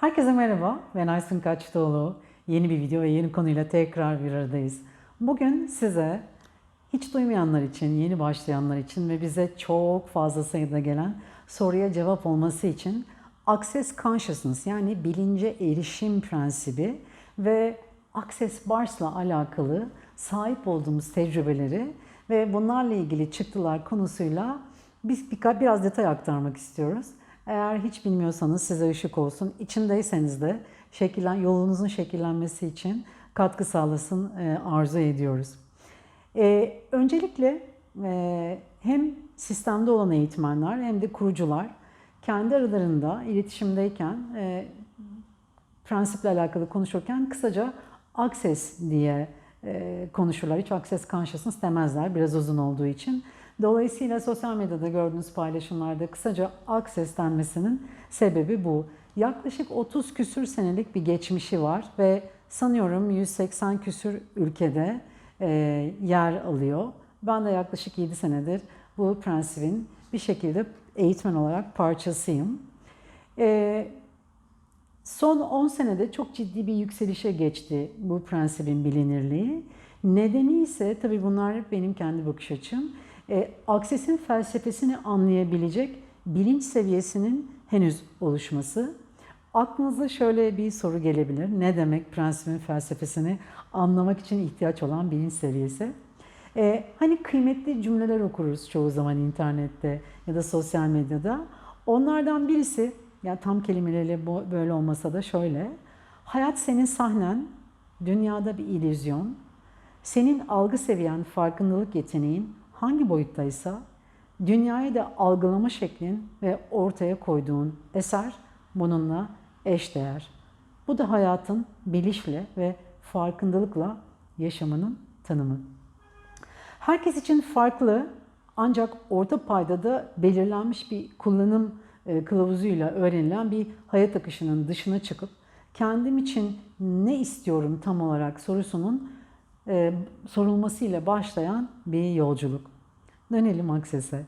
Herkese merhaba, ben Aysun Kaçtıoğlu. Yeni bir video ve yeni konuyla tekrar bir aradayız. Bugün size hiç duymayanlar için, yeni başlayanlar için ve bize çok fazla sayıda gelen soruya cevap olması için Access Consciousness yani bilince erişim prensibi ve Access Bars'la alakalı sahip olduğumuz tecrübeleri ve bunlarla ilgili çıktılar konusuyla biz biraz detay aktarmak istiyoruz. Eğer hiç bilmiyorsanız size ışık olsun. İçindeyseniz de şekillen, yolunuzun şekillenmesi için katkı sağlasın e, arzu ediyoruz. E, öncelikle e, hem sistemde olan eğitmenler hem de kurucular kendi aralarında iletişimdeyken prensiple alakalı konuşurken kısaca access diye konuşurlar. Hiç access consciousness demezler biraz uzun olduğu için. Dolayısıyla sosyal medyada gördüğünüz paylaşımlarda kısaca access denmesinin sebebi bu. Yaklaşık 30 küsür senelik bir geçmişi var ve sanıyorum 180 küsür ülkede e, yer alıyor. Ben de yaklaşık 7 senedir bu prensibin bir şekilde eğitmen olarak parçasıyım. E, son 10 senede çok ciddi bir yükselişe geçti bu prensibin bilinirliği. Nedeni ise tabii bunlar benim kendi bakış açım. E, aksesin felsefesini anlayabilecek bilinç seviyesinin henüz oluşması. Aklınıza şöyle bir soru gelebilir. Ne demek prensibin felsefesini anlamak için ihtiyaç olan bilinç seviyesi? E, hani kıymetli cümleler okuruz çoğu zaman internette ya da sosyal medyada. Onlardan birisi, yani tam kelimeleriyle böyle olmasa da şöyle. Hayat senin sahnen, dünyada bir illüzyon. Senin algı seviyen, farkındalık yeteneğin hangi boyuttaysa dünyayı da algılama şeklin ve ortaya koyduğun eser bununla eşdeğer. Bu da hayatın bilişle ve farkındalıkla yaşamının tanımı. Herkes için farklı ancak orta payda da belirlenmiş bir kullanım e, kılavuzuyla öğrenilen bir hayat akışının dışına çıkıp kendim için ne istiyorum tam olarak sorusunun e, sorulmasıyla başlayan bir yolculuk. Dönelim Akses'e.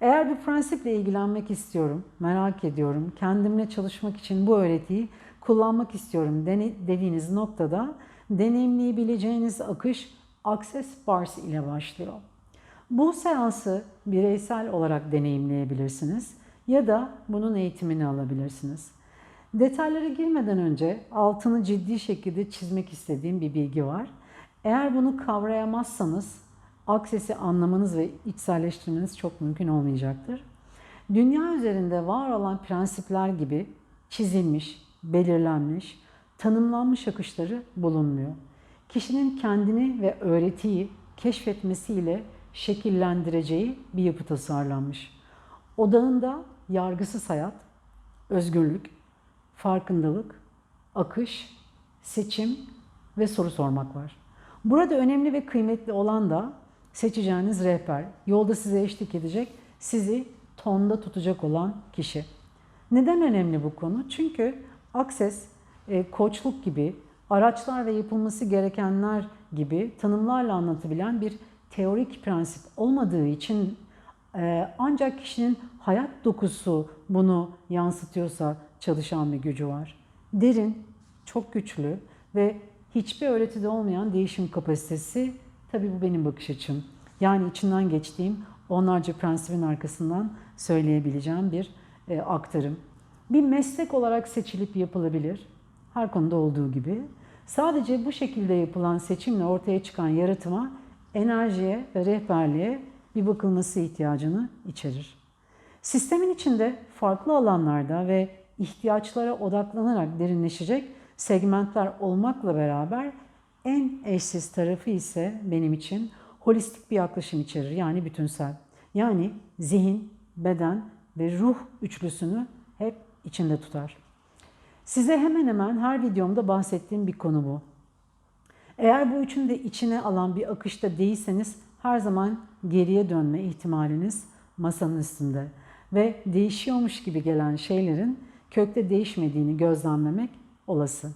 Eğer bir prensiple ilgilenmek istiyorum, merak ediyorum, kendimle çalışmak için bu öğretiyi kullanmak istiyorum dediğiniz noktada deneyimleyebileceğiniz akış Access Bars ile başlıyor. Bu seansı bireysel olarak deneyimleyebilirsiniz ya da bunun eğitimini alabilirsiniz. Detaylara girmeden önce altını ciddi şekilde çizmek istediğim bir bilgi var. Eğer bunu kavrayamazsanız aksesi anlamanız ve içselleştirmeniz çok mümkün olmayacaktır. Dünya üzerinde var olan prensipler gibi çizilmiş, belirlenmiş, tanımlanmış akışları bulunmuyor. Kişinin kendini ve öğretiyi keşfetmesiyle şekillendireceği bir yapı tasarlanmış. Odağında yargısız hayat, özgürlük, farkındalık, akış, seçim ve soru sormak var. Burada önemli ve kıymetli olan da seçeceğiniz rehber. Yolda size eşlik edecek, sizi tonda tutacak olan kişi. Neden önemli bu konu? Çünkü Akses, e, koçluk gibi, araçlar ve yapılması gerekenler gibi tanımlarla anlatabilen bir teorik prensip olmadığı için e, ancak kişinin hayat dokusu bunu yansıtıyorsa çalışan bir gücü var. Derin, çok güçlü ve hiçbir öğretide olmayan değişim kapasitesi tabii bu benim bakış açım. Yani içinden geçtiğim onlarca prensibin arkasından söyleyebileceğim bir e, aktarım. Bir meslek olarak seçilip yapılabilir. Her konuda olduğu gibi. Sadece bu şekilde yapılan seçimle ortaya çıkan yaratıma, enerjiye ve rehberliğe bir bakılması ihtiyacını içerir. Sistemin içinde farklı alanlarda ve ihtiyaçlara odaklanarak derinleşecek segmentler olmakla beraber en eşsiz tarafı ise benim için holistik bir yaklaşım içerir. Yani bütünsel. Yani zihin, beden ve ruh üçlüsünü hep içinde tutar. Size hemen hemen her videomda bahsettiğim bir konu bu. Eğer bu üçünü de içine alan bir akışta değilseniz her zaman geriye dönme ihtimaliniz masanın üstünde ve değişiyormuş gibi gelen şeylerin kökte değişmediğini gözlemlemek olası.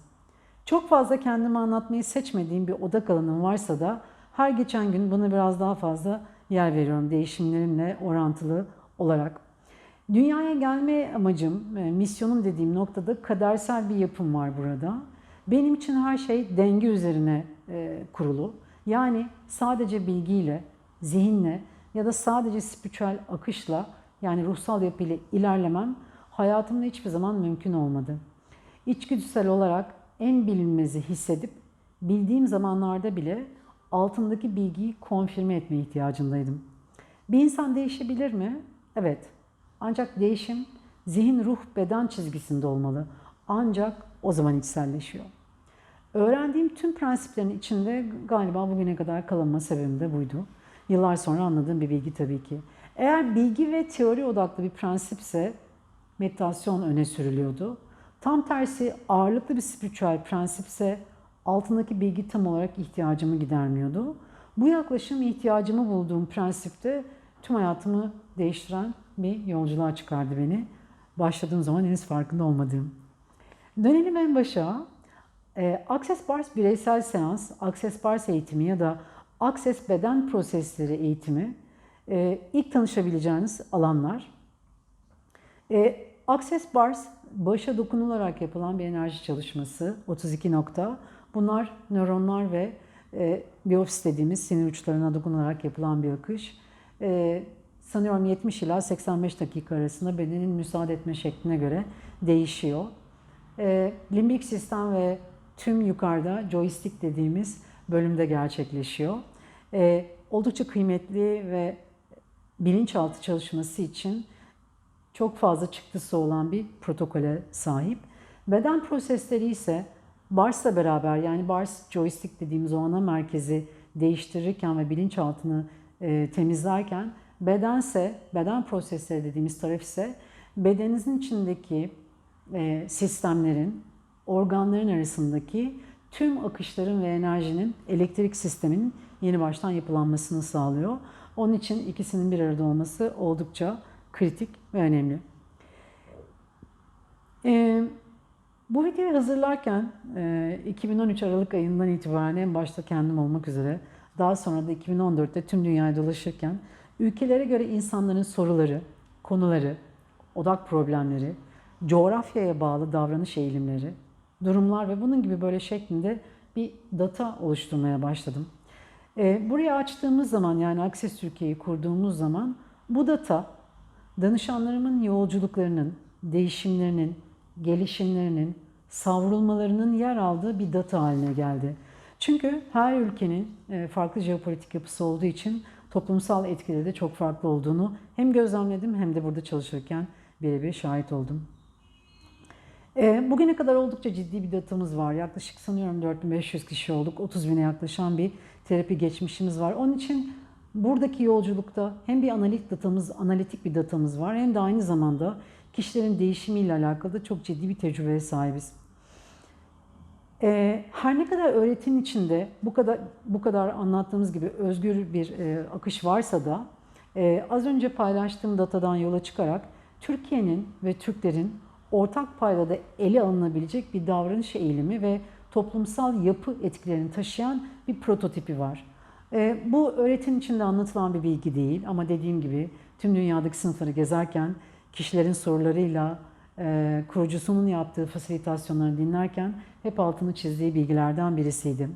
Çok fazla kendimi anlatmayı seçmediğim bir odak alanım varsa da her geçen gün buna biraz daha fazla yer veriyorum değişimlerimle orantılı olarak. Dünyaya gelme amacım, e, misyonum dediğim noktada kadersel bir yapım var burada. Benim için her şey denge üzerine e, kurulu. Yani sadece bilgiyle, zihinle ya da sadece spiritüel akışla yani ruhsal yapıyla ilerlemem hayatımda hiçbir zaman mümkün olmadı. İçgüdüsel olarak en bilinmezi hissedip bildiğim zamanlarda bile altındaki bilgiyi konfirme etme ihtiyacındaydım. Bir insan değişebilir mi? Evet. Ancak değişim zihin, ruh, beden çizgisinde olmalı. Ancak o zaman içselleşiyor. Öğrendiğim tüm prensiplerin içinde galiba bugüne kadar kalınma sebebim de buydu. Yıllar sonra anladığım bir bilgi tabii ki. Eğer bilgi ve teori odaklı bir prensipse meditasyon öne sürülüyordu. Tam tersi ağırlıklı bir spiritüel prensipse altındaki bilgi tam olarak ihtiyacımı gidermiyordu. Bu yaklaşım ihtiyacımı bulduğum prensipte tüm hayatımı değiştiren bir yolculuğa çıkardı beni. Başladığım zaman henüz farkında olmadığım. Dönelim en başa. E, Access Bars bireysel seans, Access Bars eğitimi ya da Access beden prosesleri eğitimi e, ilk tanışabileceğiniz alanlar. E, Access Bars başa dokunularak yapılan bir enerji çalışması 32 nokta. Bunlar nöronlar ve e, biyofis dediğimiz sinir uçlarına dokunarak yapılan bir akış. E, sanıyorum 70 ila 85 dakika arasında bedenin müsaade etme şekline göre değişiyor. E, limbik sistem ve tüm yukarıda joystick dediğimiz bölümde gerçekleşiyor. E, oldukça kıymetli ve bilinçaltı çalışması için çok fazla çıktısı olan bir protokole sahip. Beden prosesleri ise Bars'la beraber yani Bars joystick dediğimiz o ana merkezi değiştirirken ve bilinçaltını e, temizlerken bedense, beden prosesleri dediğimiz taraf ise bedeninizin içindeki e, sistemlerin, organların arasındaki tüm akışların ve enerjinin elektrik sisteminin yeni baştan yapılanmasını sağlıyor. Onun için ikisinin bir arada olması oldukça kritik ve önemli. Ee, bu videoyu hazırlarken e, 2013 Aralık ayından itibaren en başta kendim olmak üzere daha sonra da 2014'te tüm dünyayı dolaşırken ülkelere göre insanların soruları, konuları, odak problemleri, coğrafyaya bağlı davranış eğilimleri, durumlar ve bunun gibi böyle şeklinde bir data oluşturmaya başladım. E, buraya açtığımız zaman yani Access Türkiye'yi kurduğumuz zaman bu data danışanlarımın yolculuklarının, değişimlerinin, gelişimlerinin, savrulmalarının yer aldığı bir data haline geldi. Çünkü her ülkenin e, farklı jeopolitik yapısı olduğu için toplumsal etkileri de çok farklı olduğunu hem gözlemledim hem de burada çalışırken birebir şahit oldum. E, bugüne kadar oldukça ciddi bir datamız var. Yaklaşık sanıyorum 4500 kişi olduk. 30 bine yaklaşan bir terapi geçmişimiz var. Onun için buradaki yolculukta hem bir analitik datamız, analitik bir datamız var hem de aynı zamanda kişilerin değişimiyle alakalı da çok ciddi bir tecrübeye sahibiz. Ee, her ne kadar öğretim içinde bu kadar bu kadar anlattığımız gibi özgür bir e, akış varsa da e, az önce paylaştığım datadan yola çıkarak Türkiye'nin ve Türklerin ortak paydada ele alınabilecek bir davranış eğilimi ve toplumsal yapı etkilerini taşıyan bir prototipi var. E, bu öğretim içinde anlatılan bir bilgi değil ama dediğim gibi tüm dünyadaki sınıfları gezerken kişilerin sorularıyla e, kurucusunun yaptığı fasilitasyonları dinlerken hep altını çizdiği bilgilerden birisiydi.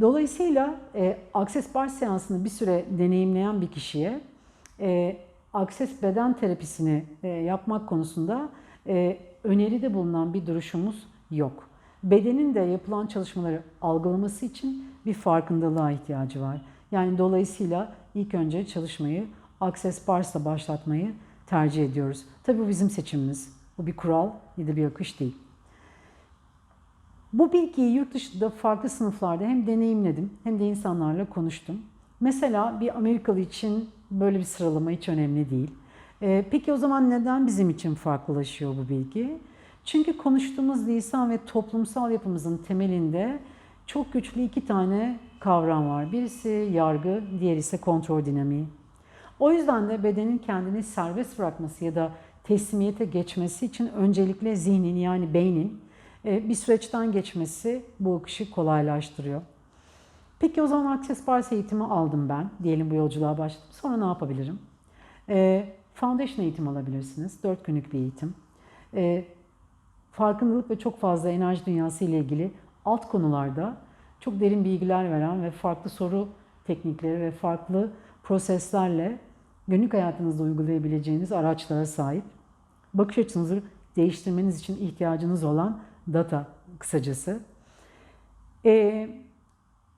Dolayısıyla e, Access Bar seansını bir süre deneyimleyen bir kişiye e, Access beden terapisini e, yapmak konusunda e, öneride bulunan bir duruşumuz yok. Bedenin de yapılan çalışmaları algılaması için bir farkındalığa ihtiyacı var. Yani dolayısıyla ilk önce çalışmayı Access Bars'la başlatmayı tercih ediyoruz. Tabii bu bizim seçimimiz. Bu bir kural ya da bir akış değil. Bu bilgiyi yurt dışında farklı sınıflarda hem deneyimledim hem de insanlarla konuştum. Mesela bir Amerikalı için böyle bir sıralama hiç önemli değil. Ee, peki o zaman neden bizim için farklılaşıyor bu bilgi? Çünkü konuştuğumuz lisan ve toplumsal yapımızın temelinde çok güçlü iki tane kavram var. Birisi yargı, diğeri ise kontrol dinamiği. O yüzden de bedenin kendini serbest bırakması ya da teslimiyete geçmesi için öncelikle zihnin yani beynin e, bir süreçten geçmesi bu akışı kolaylaştırıyor. Peki o zaman Access Bars eğitimi aldım ben. Diyelim bu yolculuğa başladım. Sonra ne yapabilirim? E, Foundation eğitim alabilirsiniz. 4 günlük bir eğitim. Ee, farkındalık ve çok fazla enerji dünyası ile ilgili alt konularda çok derin bilgiler veren ve farklı soru teknikleri ve farklı proseslerle günlük hayatınızda uygulayabileceğiniz araçlara sahip. Bakış açınızı değiştirmeniz için ihtiyacınız olan data kısacası. Ee,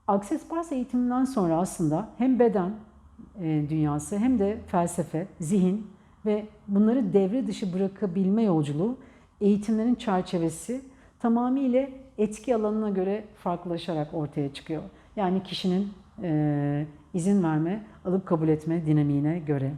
Access Bars eğitiminden sonra aslında hem beden e, dünyası hem de felsefe, zihin ve bunları devre dışı bırakabilme yolculuğu eğitimlerin çerçevesi tamamıyla etki alanına göre farklılaşarak ortaya çıkıyor. Yani kişinin e, izin verme, alıp kabul etme dinamiğine göre.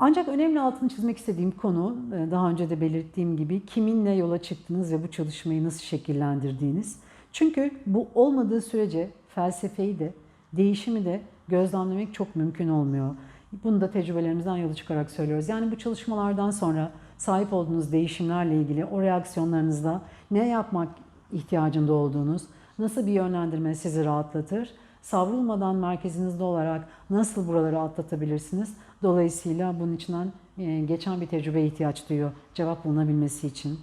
Ancak önemli altını çizmek istediğim konu, e, daha önce de belirttiğim gibi kiminle yola çıktınız ve bu çalışmayı nasıl şekillendirdiğiniz. Çünkü bu olmadığı sürece felsefeyi de, değişimi de gözlemlemek çok mümkün olmuyor. Bunu da tecrübelerimizden yola çıkarak söylüyoruz. Yani bu çalışmalardan sonra sahip olduğunuz değişimlerle ilgili o reaksiyonlarınızda ne yapmak ihtiyacında olduğunuz, nasıl bir yönlendirme sizi rahatlatır, savrulmadan merkezinizde olarak nasıl buraları atlatabilirsiniz? Dolayısıyla bunun içinden e, geçen bir tecrübe ihtiyaç duyuyor cevap bulunabilmesi için.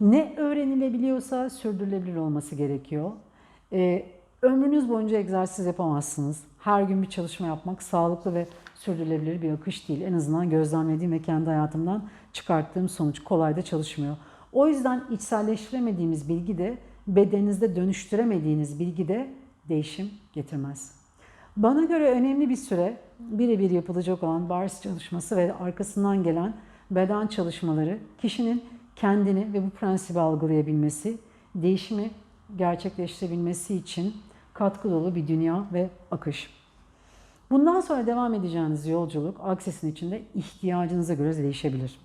Ne öğrenilebiliyorsa sürdürülebilir olması gerekiyor. Ee, ömrünüz boyunca egzersiz yapamazsınız. Her gün bir çalışma yapmak sağlıklı ve sürdürülebilir bir akış değil. En azından gözlemlediğim ve kendi hayatımdan çıkarttığım sonuç kolay da çalışmıyor. O yüzden içselleştiremediğimiz bilgi de bedeninizde dönüştüremediğiniz bilgi de değişim getirmez. Bana göre önemli bir süre birebir yapılacak olan BARS çalışması ve arkasından gelen beden çalışmaları kişinin kendini ve bu prensibi algılayabilmesi, değişimi gerçekleştirebilmesi için katkı dolu bir dünya ve akış. Bundan sonra devam edeceğiniz yolculuk Akses'in içinde ihtiyacınıza göre değişebilir.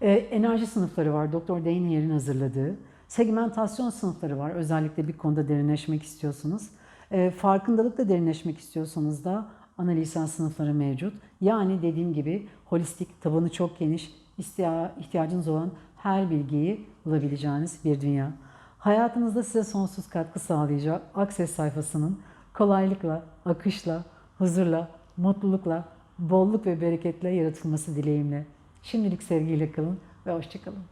Ee, enerji sınıfları var. Doktor Deynier'in hazırladığı. Segmentasyon sınıfları var. Özellikle bir konuda derinleşmek istiyorsanız. Ee, farkındalıkta derinleşmek istiyorsanız da analizsel sınıfları mevcut. Yani dediğim gibi holistik, tabanı çok geniş, ihtiyacınız olan her bilgiyi bulabileceğiniz bir dünya. Hayatınızda size sonsuz katkı sağlayacak Access sayfasının kolaylıkla, akışla, huzurla, mutlulukla, bolluk ve bereketle yaratılması dileğimle. Şimdilik sevgiyle kalın ve hoşçakalın.